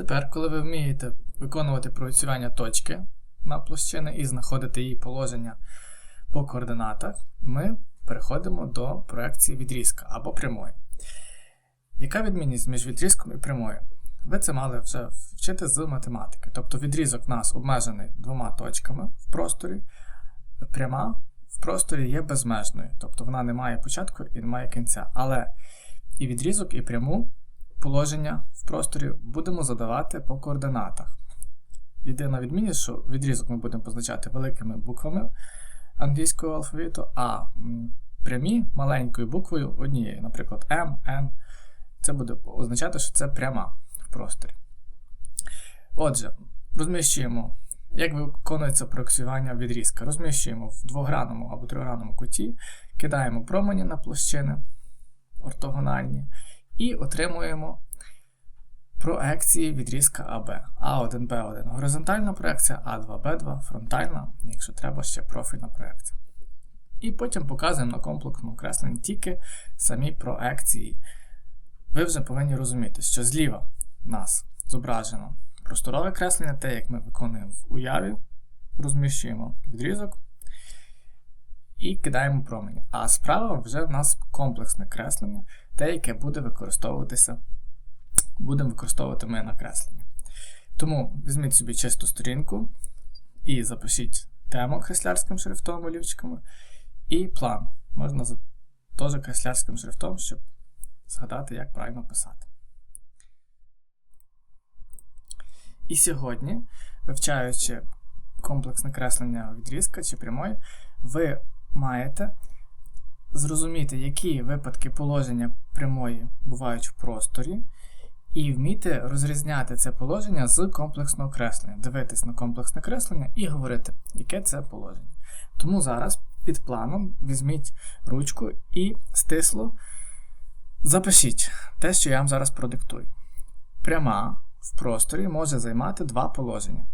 Тепер, коли ви вмієте виконувати проєцювання точки на площини і знаходити її положення по координатах, ми переходимо до проекції відрізка або прямої. Яка відмінність між відрізком і прямою? Ви це мали вже вчити з математики. Тобто відрізок у нас обмежений двома точками в просторі, пряма в просторі є безмежною, тобто вона не має початку і не має кінця. Але і відрізок, і пряму положення в просторі будемо задавати по координатах. Єдина відмінність, що відрізок ми будемо позначати великими буквами англійського алфавіту, а прямі маленькою буквою однією, наприклад, M, N. Це буде означати, що це пряма в просторі. Отже, розміщуємо, як виконується проекціювання відрізка. Розміщуємо в двогранному або тригранному куті, кидаємо промені на площини ортогональні і отримуємо проекції відрізка АБ. А1, Б1 горизонтальна проекція, А2, Б2 фронтальна, якщо треба ще профільна проекція. І потім показуємо на комплексному кресленні тільки самі проекції. Ви вже повинні розуміти, що зліва нас зображено просторове креслення, те, як ми виконуємо в уяві, розміщуємо відрізок і кидаємо промені. А справа вже в нас комплексне креслення, те, яке буде використовуватися, будемо використовувати ми на креслення. Тому візьміть собі чисту сторінку і запишіть тему креслярським шрифтом олівчиками. І план. Можна теж креслярським шрифтом, щоб згадати, як правильно писати. І сьогодні, вивчаючи комплексне креслення відрізка чи прямої, ви маєте зрозуміти, які випадки положення прямої бувають в просторі, і вміти розрізняти це положення з комплексного креслення, дивитись на комплексне креслення і говорити, яке це положення. Тому зараз під планом візьміть ручку і стисло запишіть те, що я вам зараз продиктую. Пряма в просторі може займати два положення.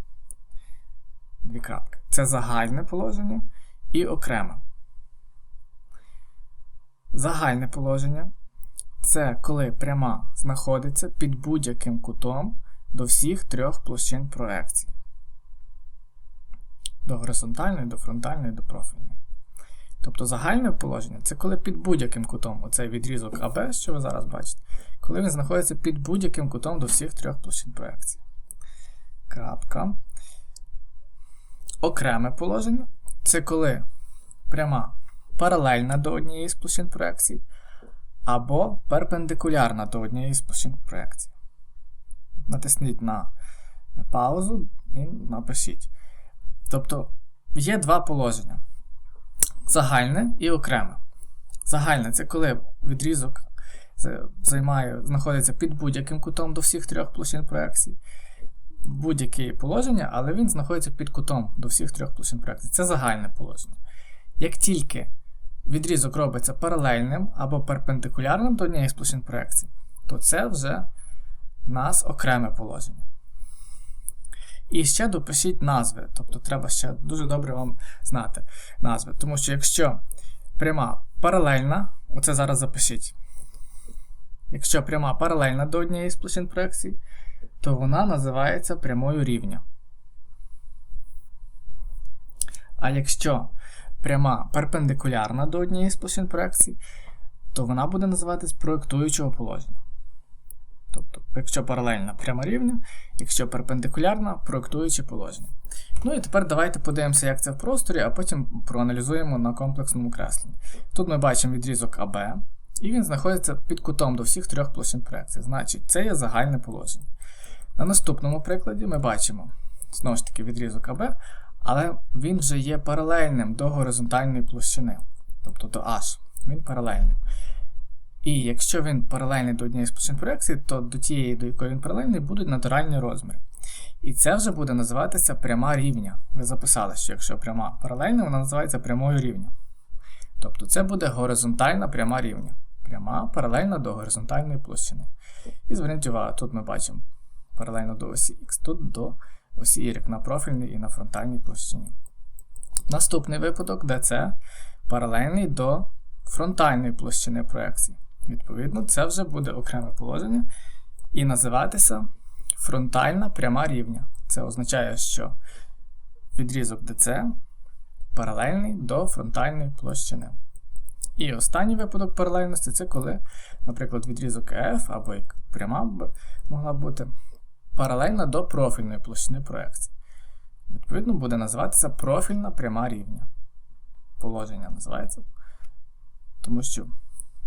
Дві крапки. Це загальне положення і окреме. Загальне положення це коли пряма знаходиться під будь-яким кутом до всіх трьох площин проекції. До горизонтальної, до фронтальної, до профільної. Тобто загальне положення це коли під будь-яким кутом, оцей відрізок АБ, що ви зараз бачите, коли він знаходиться під будь-яким кутом до всіх трьох площин проекції. Крапка. Окреме положення це коли пряма паралельна до однієї з площин проекції, або перпендикулярна до однієї з площин проекції. Натисніть на паузу і напишіть. Тобто є два положення загальне і окреме. Загальне це коли відрізок займає, знаходиться під будь-яким кутом до всіх трьох площин проекції. Будь-яке положення, але він знаходиться під кутом до всіх трьох площин проекції. Це загальне положення. Як тільки відрізок робиться паралельним або перпендикулярним до однієї з площин проекції, то це вже в нас окреме положення. І ще допишіть назви. Тобто треба ще дуже добре вам знати назви. Тому що якщо пряма паралельна, оце зараз запишіть. Якщо пряма паралельна до однієї з площин проекції, то вона називається прямою рівня. А якщо пряма перпендикулярна до однієї з площин проекції, то вона буде називатись проєктуючого положення. Тобто, якщо паралельна пряма рівня, якщо перпендикулярна, проектуючи положення. Ну і тепер давайте подивимося, як це в просторі, а потім проаналізуємо на комплексному кресленні. Тут ми бачимо відрізок АБ, і він знаходиться під кутом до всіх трьох площин проекції. Значить, це є загальне положення. На наступному прикладі ми бачимо знову ж таки відрізок АБ, але він вже є паралельним до горизонтальної площини, тобто до H. Він паралельний. І якщо він паралельний до однієї з площин проекції, то до тієї, до якої він паралельний, будуть натуральні розміри. І це вже буде називатися пряма рівня. Ви записали, що якщо пряма паралельна, вона називається прямою рівня. Тобто це буде горизонтальна пряма рівня. Пряма паралельна до горизонтальної площини. І зверніть увагу, тут ми бачимо паралельно до осі Х, тут до осі Y на профільній і на фронтальній площині. Наступний випадок, де це паралельний до фронтальної площини проекції. Відповідно, це вже буде окреме положення і називатися фронтальна пряма рівня. Це означає, що відрізок DC паралельний до фронтальної площини. І останній випадок паралельності це коли, наприклад, відрізок EF або як пряма могла бути паралельна до профільної площини проекції. Відповідно, буде називатися профільна пряма рівня. Положення називається. Тому що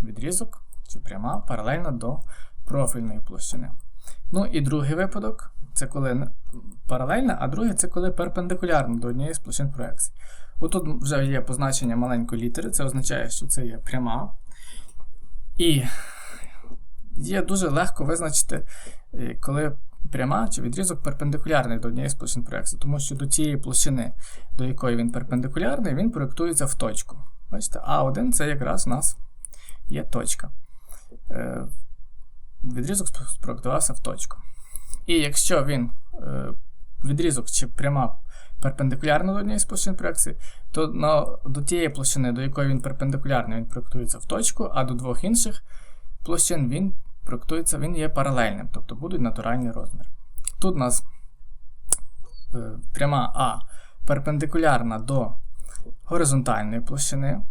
відрізок чи пряма паралельна до профільної площини. Ну і другий випадок це коли паралельна, а другий це коли перпендикулярна до однієї з площин проекції. Отут вже є позначення маленької літери, це означає, що це є пряма. І є дуже легко визначити, е, коли пряма чи відрізок перпендикулярний до однієї з площин проекції, тому що до тієї площини, до якої він перпендикулярний, він проєктується в точку. Бачите, А1 це якраз у нас є точка. Е, відрізок спроектувався в точку. І якщо він е, відрізок чи пряма перпендикулярна до однієї з площин проекції, то на, до тієї площини, до якої він перпендикулярний, він проєктується в точку, а до двох інших площин він проєктується, він є паралельним, тобто будуть натуральні розміри. Тут у нас е, пряма А перпендикулярна до горизонтальної площини,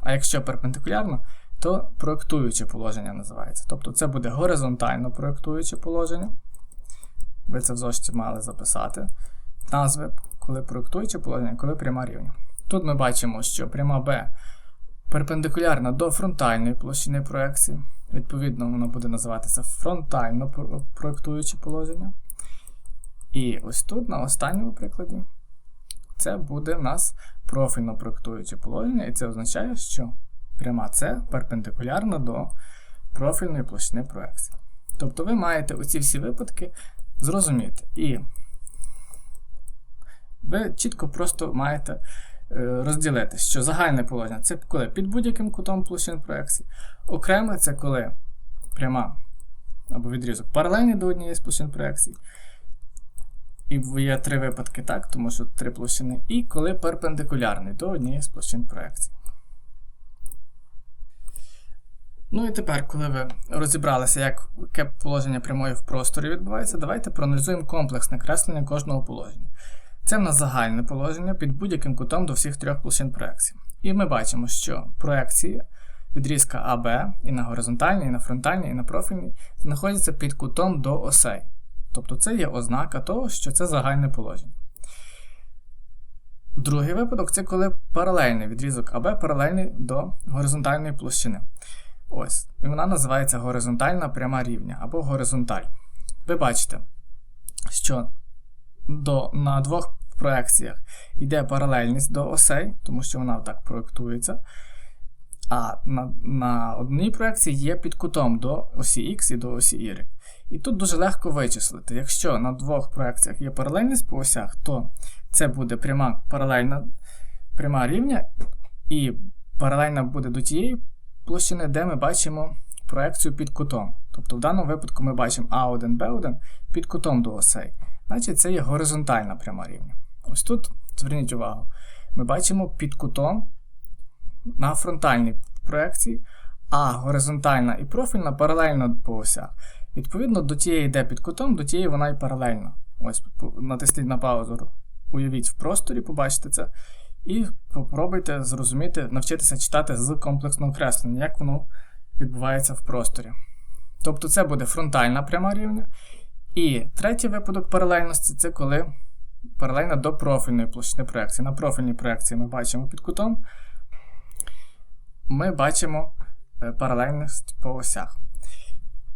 а якщо перпендикулярно, то проєктуюче положення називається. Тобто це буде горизонтально проєктуюче положення. Ви це в зошиті мали записати. Назви, коли проєктуюче положення, коли пряма рівня. Тут ми бачимо, що пряма Б перпендикулярна до фронтальної площини проекції. Відповідно, воно буде називатися фронтально проєктуюче положення. І ось тут, на останньому прикладі, це буде в нас профільно проєктуюче положення, і це означає, що пряма С перпендикулярна до профільної площини проекції. Тобто ви маєте оці всі випадки зрозуміти. І ви чітко просто маєте розділити, що загальне положення це коли під будь-яким кутом площин проекції. Окреме це коли пряма або відрізок паралельний до однієї з площин проекції. І є три випадки, так, тому що три площини, і коли перпендикулярний до однієї з площин проекції. Ну і тепер, коли ви розібралися, як, яке положення прямої в просторі відбувається, давайте проаналізуємо комплексне креслення кожного положення. Це в нас загальне положення під будь-яким кутом до всіх трьох площин проекції. І ми бачимо, що проекції відрізка АБ і на горизонтальній, і на фронтальній, і на профільній знаходяться під кутом до осей. Тобто це є ознака того, що це загальне положення. Другий випадок це коли паралельний відрізок АБ паралельний до горизонтальної площини. Ось. І вона називається горизонтальна пряма рівня або горизонталь. Ви бачите, що до, на двох проекціях йде паралельність до осей, тому що вона так проєктується. А на на одній проекції є під кутом до осі X і до осі Y. І тут дуже легко вичислити. Якщо на двох проекціях є паралельність по осях, то це буде пряма паралельна пряма рівня, і паралельна буде до тієї площини, де ми бачимо проекцію під кутом. Тобто в даному випадку ми бачимо А1, Б1 під кутом до осей. Значить, це є горизонтальна пряма рівня. Ось тут, зверніть увагу, ми бачимо під кутом на фронтальній проекції, а горизонтальна і профільна паралельно по осях. Відповідно, до тієї йде під кутом, до тієї вона і паралельна. Ось, натисніть на паузу, уявіть в просторі, побачите це. І спробуйте зрозуміти, навчитися читати з комплексного креслення, як воно відбувається в просторі. Тобто це буде фронтальна пряма рівня. І третій випадок паралельності це коли паралельна до профільної площини проекції. На профільній проекції ми бачимо під кутом, ми бачимо е, паралельність по осях.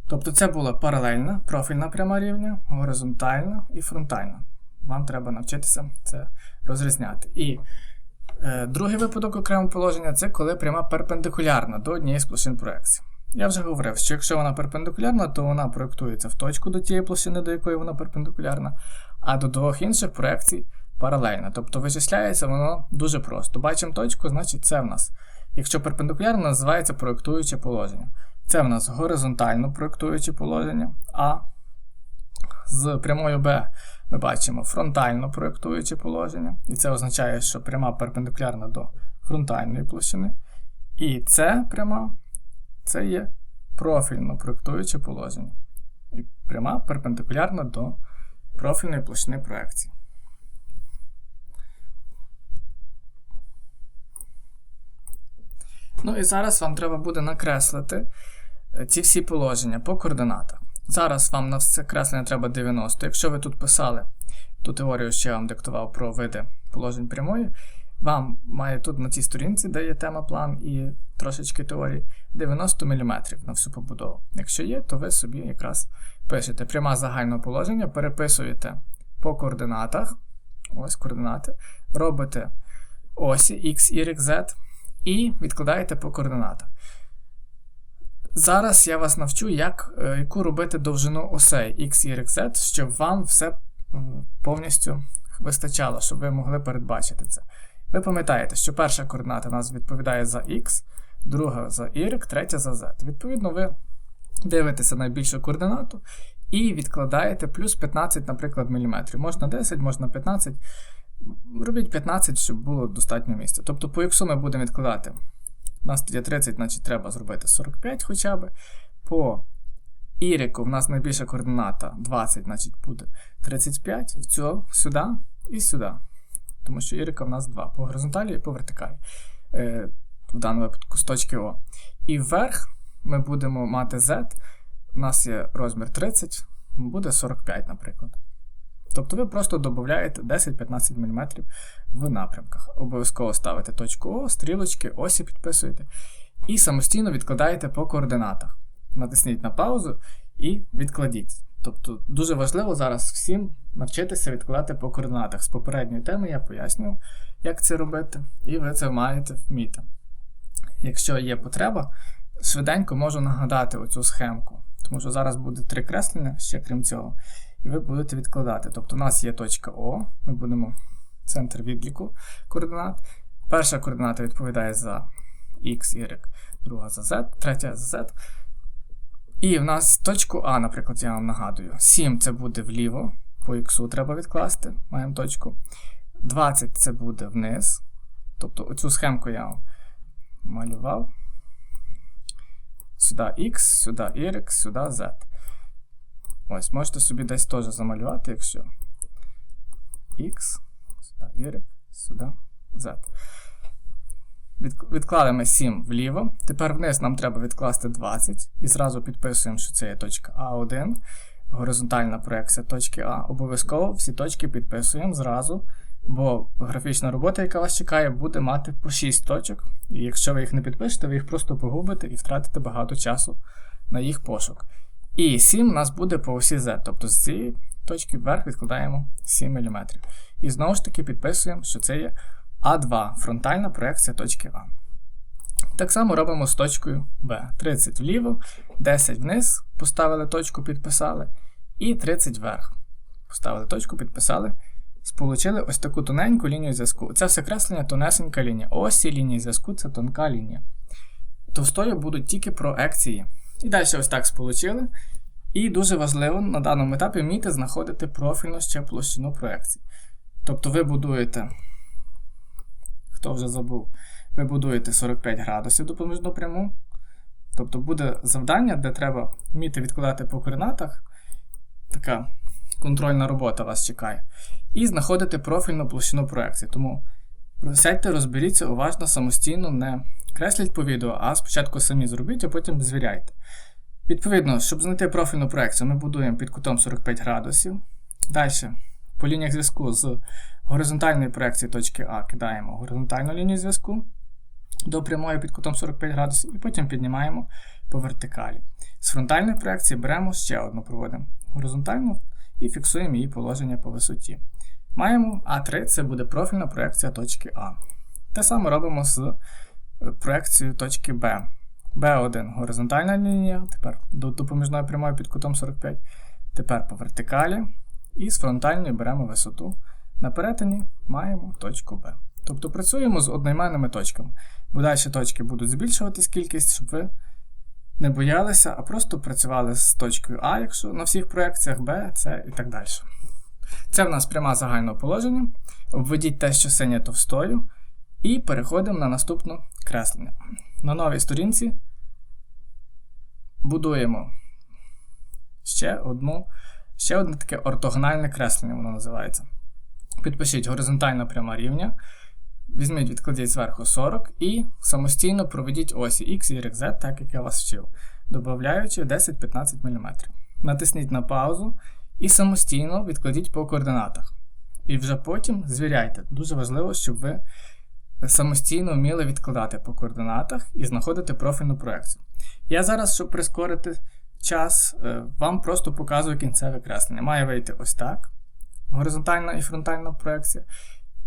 Тобто це була паралельна профільна пряма рівня, горизонтальна і фронтальна. Вам треба навчитися це розрізняти. І е, другий випадок окремого положення це коли пряма перпендикулярна до однієї з площин проекції. Я вже говорив, що якщо вона перпендикулярна, то вона проєктується в точку до тієї площини, до якої вона перпендикулярна, а до двох інших проекцій паралельна. Тобто вичисляється воно дуже просто. Бачимо точку, значить це в нас. Якщо перпендикулярно, називається проєктуюче положення. Це в нас горизонтально проєктуюче положення, а з прямою Б ми бачимо фронтально проєктуюче положення. І це означає, що пряма перпендикулярна до фронтальної площини. І це пряма це є профільно проєктуюче положення. І пряма перпендикулярна до профільної площини проекції. Ну і зараз вам треба буде накреслити е, ці всі положення по координатах. Зараз вам на це креслення треба 90. Якщо ви тут писали ту теорію, що я вам диктував про види положень прямої, вам має тут на цій сторінці, де є тема план і трошечки теорії, 90 мм на всю побудову. Якщо є, то ви собі якраз пишете пряма загального положення, переписуєте по координатах. Ось координати, робите осі X, Y, Z і відкладаєте по координатах. Зараз я вас навчу, як, е, яку робити довжину осей X, Y, Z, щоб вам все повністю вистачало, щоб ви могли передбачити це. Ви пам'ятаєте, що перша координата у нас відповідає за X, друга за Y, третя за Z. Відповідно, ви дивитеся найбільшу координату і відкладаєте плюс 15, наприклад, міліметрів. Можна 10, можна 15. Робіть 15, щоб було достатньо місця. Тобто, по X ми будемо відкладати. У нас тоді 30, значить треба зробити 45 хоча б. По Y в нас найбільша координата 20, значить буде 35. В цю, сюди і сюди. Тому що Y в нас 2 по горизонталі і по вертикалі. Е, в даному випадку з точки О. І вверх ми будемо мати Z. У нас є розмір 30, буде 45, наприклад. Тобто ви просто додаєте 10-15 мм в напрямках. Обов'язково ставите точку О, стрілочки, осі підписуєте. І самостійно відкладаєте по координатах. Натисніть на паузу і відкладіть. Тобто дуже важливо зараз всім навчитися відкладати по координатах. З попередньої теми я пояснював, як це робити, і ви це маєте вміти. Якщо є потреба, швиденько можу нагадати оцю схемку. Тому що зараз буде три креслення ще крім цього. І ви будете відкладати. Тобто у нас є точка О, ми будемо центр відліку координат. Перша координата відповідає за X, Y, друга за Z, третя за Z. І в нас точку А, наприклад, я вам нагадую. 7 це буде вліво, по X треба відкласти. Маємо точку. 20 це буде вниз. Тобто оцю схемку я малював. Сюди X, сюди Y, сюди Z. Ось, можете собі десь теж замалювати, якщо X, сюди Y, сюди Z. Відклали ми 7 вліво. Тепер вниз нам треба відкласти 20. І зразу підписуємо, що це є точка А1. Горизонтальна проекція точки А. Обов'язково всі точки підписуємо зразу. Бо графічна робота, яка вас чекає, буде мати по 6 точок. І якщо ви їх не підпишете, ви їх просто погубите і втратите багато часу на їх пошук. І 7 у нас буде по осі Z. Тобто з цієї точки вверх відкладаємо 7 мм. І знову ж таки підписуємо, що це є А2 фронтальна проекція точки А. Так само робимо з точкою Б. 30 вліво, 10 вниз, поставили точку, підписали. І 30 вверх. Поставили точку, підписали. Сполучили ось таку тоненьку лінію зв'язку. Це все креслення тонесенька лінія. Осі лінії зв'язку це тонка лінія. Товстою будуть тільки проекції. І далі ось так сполучили. І дуже важливо на даному етапі вміти знаходити профільну ще площину проекції. Тобто ви будуєте, хто вже забув, ви будуєте 45 градусів допоміжну пряму. Тобто буде завдання, де треба вміти відкладати по координатах. Така контрольна робота вас чекає. І знаходити профільну площину проекції. Тому сядьте, розберіться уважно, самостійно, не кресліть по відео, а спочатку самі зробіть, а потім звіряйте. Відповідно, щоб знайти профільну проекцію, ми будуємо під кутом 45 градусів. Далі, по лініях зв'язку з горизонтальної проекції точки А кидаємо горизонтальну лінію зв'язку до прямої під кутом 45 градусів, і потім піднімаємо по вертикалі. З фронтальної проекції беремо ще одну проводимо горизонтальну і фіксуємо її положення по висоті. Маємо А3 це буде профільна проекція точки А. Те саме робимо з е, проекцією точки Б. Б1 горизонтальна лінія, тепер до допоміжної прямої під кутом 45. Тепер по вертикалі. І з фронтальної беремо висоту. На перетині маємо точку Б. Тобто працюємо з одноіменними точками. Бо далі точки будуть збільшуватись кількість, щоб ви не боялися, а просто працювали з точкою А, якщо на всіх проекціях Б, С і так далі. Це в нас пряма загального положення. Обведіть те, що синє товстою. І переходимо на наступне креслення. На новій сторінці будуємо ще одну, ще одне таке ортогональне креслення, воно називається. Підпишіть горизонтальна пряма рівня. Візьміть, відкладіть зверху 40 і самостійно проведіть осі X, Y, Z, так як я вас вчив, додаючи 10-15 мм. Натисніть на паузу і самостійно відкладіть по координатах. І вже потім звіряйте. Дуже важливо, щоб ви самостійно вміли відкладати по координатах і знаходити профільну проекцію. Я зараз, щоб прискорити час, е, вам просто показую кінцеве креслення. Має вийти ось так. Горизонтальна і фронтальна проекція.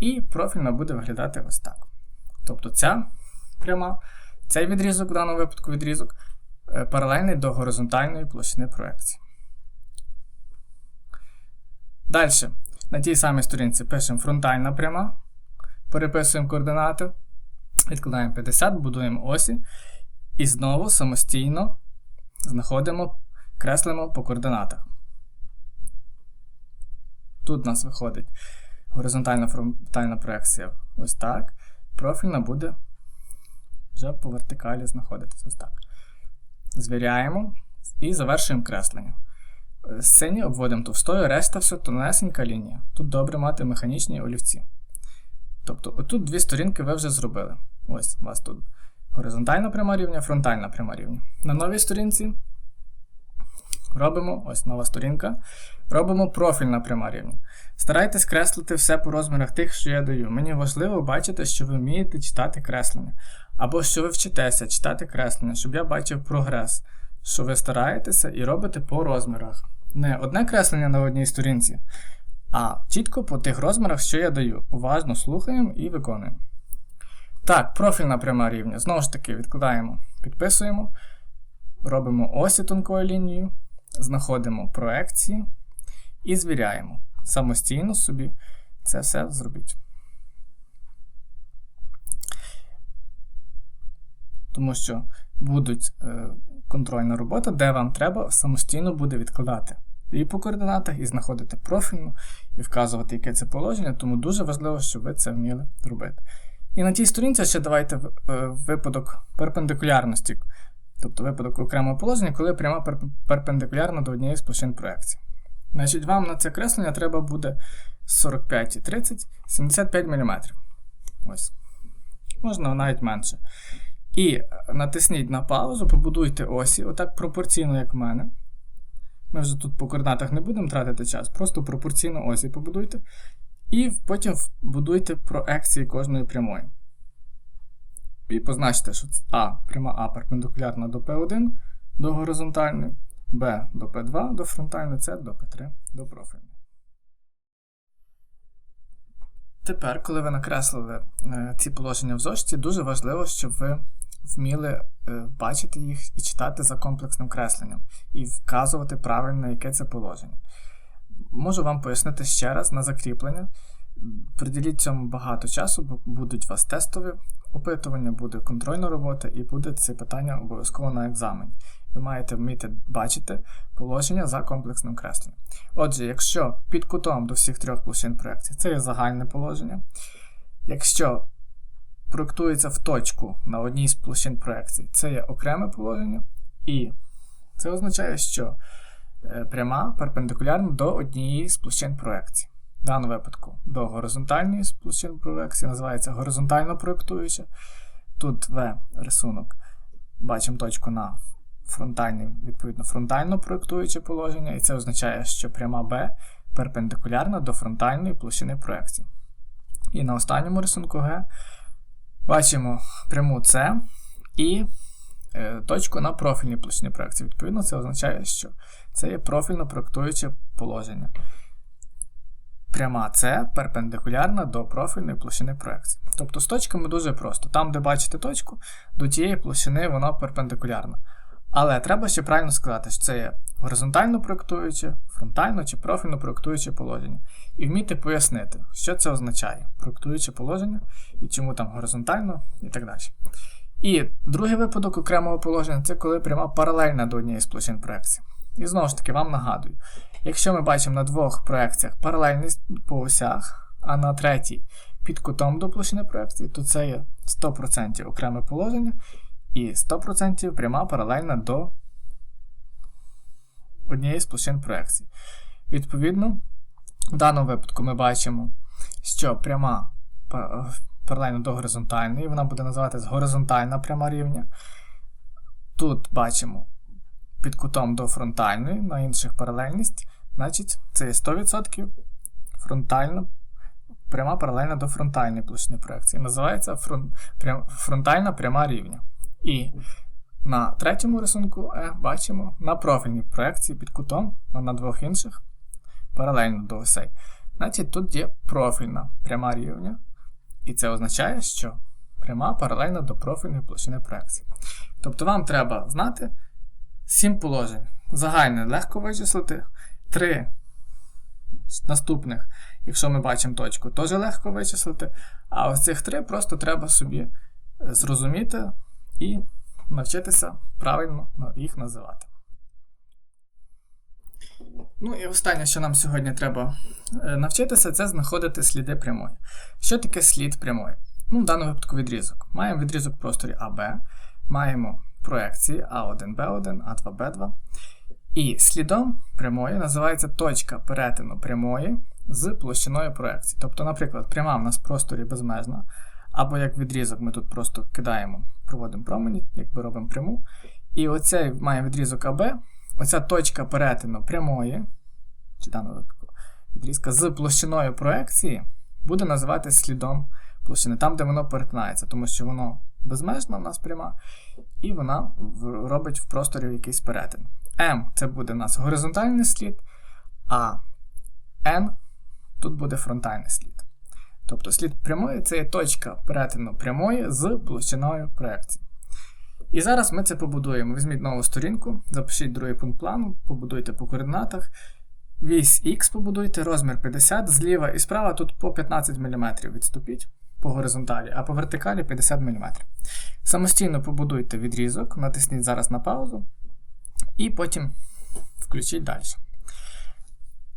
І профільна буде виглядати ось так. Тобто ця пряма, цей відрізок, в даному випадку відрізок, е, паралельний до горизонтальної площини проекції. Далі, на тій самій сторінці пишемо фронтальна пряма, переписуємо координати, відкладаємо 50, будуємо осі. І знову самостійно знаходимо, креслимо по координатах. Тут у нас виходить горизонтальна фронтальна проекція ось так. Профільна буде вже по вертикалі знаходитися ось так. Звіряємо і завершуємо креслення. Сині обводимо товстою, решта все тонесенька лінія. Тут добре мати механічні олівці. Тобто, отут дві сторінки ви вже зробили. Ось у вас тут горизонтальна пряма рівня, фронтальна пряма рівня. На новій сторінці робимо ось нова сторінка. Робимо профільна пряма рівня. Старайтесь креслити все по розмірах тих, що я даю. Мені важливо бачити, що ви вмієте читати креслення. Або що ви вчитеся читати креслення, щоб я бачив прогрес, що ви стараєтеся і робите по розмірах. Не одне креслення на одній сторінці, а чітко по тих розмірах, що я даю. Уважно слухаємо і виконуємо. Так, профільна пряма рівня. Знову ж таки, відкладаємо, підписуємо, робимо осі тонкою лінією, знаходимо проекції і звіряємо. Самостійно собі це все зробіть. Тому що будуть е, контрольна робота, де вам треба самостійно буде відкладати і по координатах, і знаходити профільну, і вказувати, яке це положення, тому дуже важливо, щоб ви це вміли робити. І на тій сторінці ще давайте е, випадок перпендикулярності, тобто випадок окремого положення, коли пряма перпендикулярна до однієї з площин проекції. Значить, Вам на це креслення треба буде 45 і 30, 75 мм. Ось. Можна навіть менше. І натисніть на паузу, побудуйте осі, отак пропорційно, як в мене. Ми вже тут по координатах не будемо тратити час, просто пропорційно осі побудуйте. І потім будуйте проекції кожної прямої. І позначте, що А пряма А перпендикулярна до P1 до горизонтальної, Б до P2 до фронтальної, С до P3 до профільної. Тепер, коли ви накреслили е, ці положення в зошиті, дуже важливо, щоб ви вміли е, бачити їх і читати за комплексним кресленням, і вказувати правильно, яке це положення. Можу вам пояснити ще раз на закріплення. Приділіть цьому багато часу, бо будуть у вас тестові опитування, буде контрольна робота і буде це питання обов'язково на екзамені. Ви маєте вміти бачити положення за комплексним кресленням. Отже, якщо під кутом до всіх трьох площин проєкції, це є загальне положення. Якщо проєктується в точку на одній з площин проекції, це є окреме положення. І це означає, що е, пряма перпендикулярна до однієї з площин проекції. В даному випадку до горизонтальної площин проекції називається горизонтально проєктуюча. Тут В рисунок. Бачимо точку на фронтальний, відповідно, фронтально проєктуюче положення, і це означає, що пряма Б перпендикулярна до фронтальної площини проекції. І на останньому рисунку Г бачимо пряму С і е, точку на профільній площині проекції. Відповідно, це означає, що це є профільно проєктуюче положення. Пряма С перпендикулярна до профільної площини проекції. Тобто з точками дуже просто. Там, де бачите точку, до тієї площини вона перпендикулярна. Але треба ще правильно сказати, що це є горизонтально проєктуюче, фронтально чи профільно проєктуюче положення. І вміти пояснити, що це означає проєктуюче положення і чому там горизонтально і так далі. І другий випадок окремого положення це коли пряма паралельна до однієї з площин проекції. І знову ж таки вам нагадую, якщо ми бачимо на двох проекціях паралельність по осях, а на третій під кутом до площини проекції, то це є 100% окреме положення. І 100% пряма паралельна до однієї з площин проекції. Відповідно, в даному випадку ми бачимо, що пряма па- паралельно до горизонтальної, вона буде називатися горизонтальна пряма рівня. Тут бачимо під кутом до фронтальної, на інших паралельність, значить це є 100% фронтальна, пряма паралельна до фронтальної площини проекції. Називається фрон, прям, фронтальна пряма рівня. І на третьому рисунку Е бачимо на профільній проекції під кутом, а на двох інших паралельно до осей. Значить, тут є профільна пряма рівня, і це означає, що пряма паралельна до профільної площини проекції. Тобто вам треба знати 7 положень. Загальне легко вичислити. 3 наступних, якщо ми бачимо точку, теж легко вичислити. А ось цих 3 просто треба собі е, зрозуміти і навчитися правильно їх називати. Ну і останнє, що нам сьогодні треба е, навчитися, це знаходити сліди прямої. Що таке слід прямої? Ну, в даному випадку відрізок. Маємо відрізок в просторі АБ, маємо проекції А1, Б1, А2, Б2. І слідом прямої називається точка перетину прямої з площиною проекції. Тобто, наприклад, пряма в нас в просторі безмежна, або як відрізок ми тут просто кидаємо, проводимо промені, якби робимо пряму. І оцей має відрізок АБ, оця точка перетину прямої, чи в даному випадку відрізка з площиною проекції буде називатися слідом площини, там, де воно перетинається, тому що воно безмежна у нас пряма, і вона робить в просторі якийсь перетин. М це буде у нас горизонтальний слід, а N тут буде фронтальний слід. Тобто слід прямої це є точка перетину прямої з площиною проекції. І зараз ми це побудуємо. Візьміть нову сторінку, запишіть другий пункт плану, побудуйте по координатах. Вісь Х побудуйте, розмір 50, зліва і справа тут по 15 мм відступіть по горизонталі, а по вертикалі 50 мм. Самостійно побудуйте відрізок, натисніть зараз на паузу, і потім включіть далі.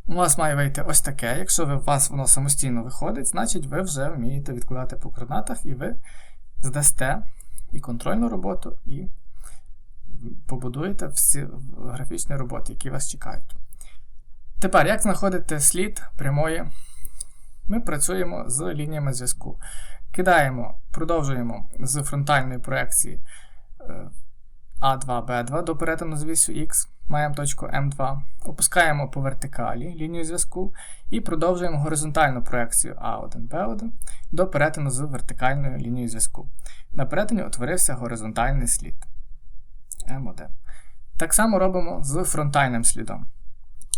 У вас має вийти ось таке. Якщо ви, у вас воно самостійно виходить, значить ви вже вмієте відкладати по координатах, і ви здасте і контрольну роботу, і побудуєте всі графічні роботи, які вас чекають. Тепер, як знаходити слід прямої? Ми працюємо з лініями зв'язку. Кидаємо, продовжуємо з фронтальної проекції е, А2, Б2 до перетину з вісю Х. Маємо точку М2. Опускаємо по вертикалі лінію зв'язку і продовжуємо горизонтальну проекцію А1, Б1 до перетину з вертикальною лінією зв'язку. На перетині утворився горизонтальний слід М1. Так само робимо з фронтальним слідом.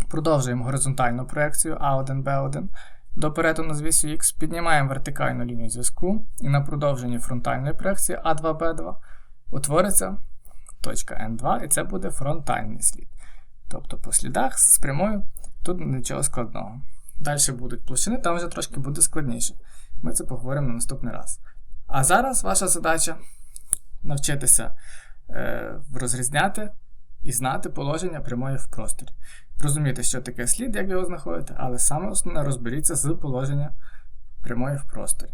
Продовжуємо горизонтальну проекцію А1, Б1 до перетину з вісю Х, піднімаємо вертикальну лінію зв'язку і на продовженні фронтальної проекції А2, Б2 утвориться точка N2, і це буде фронтальний слід. Тобто по слідах з прямою тут нічого складного. Далі будуть площини, там вже трошки буде складніше. Ми це поговоримо на наступний раз. А зараз ваша задача навчитися е, розрізняти і знати положення прямої в просторі. Розуміти, що таке слід, як його знаходити, але саме основне розберіться з положення прямої в просторі.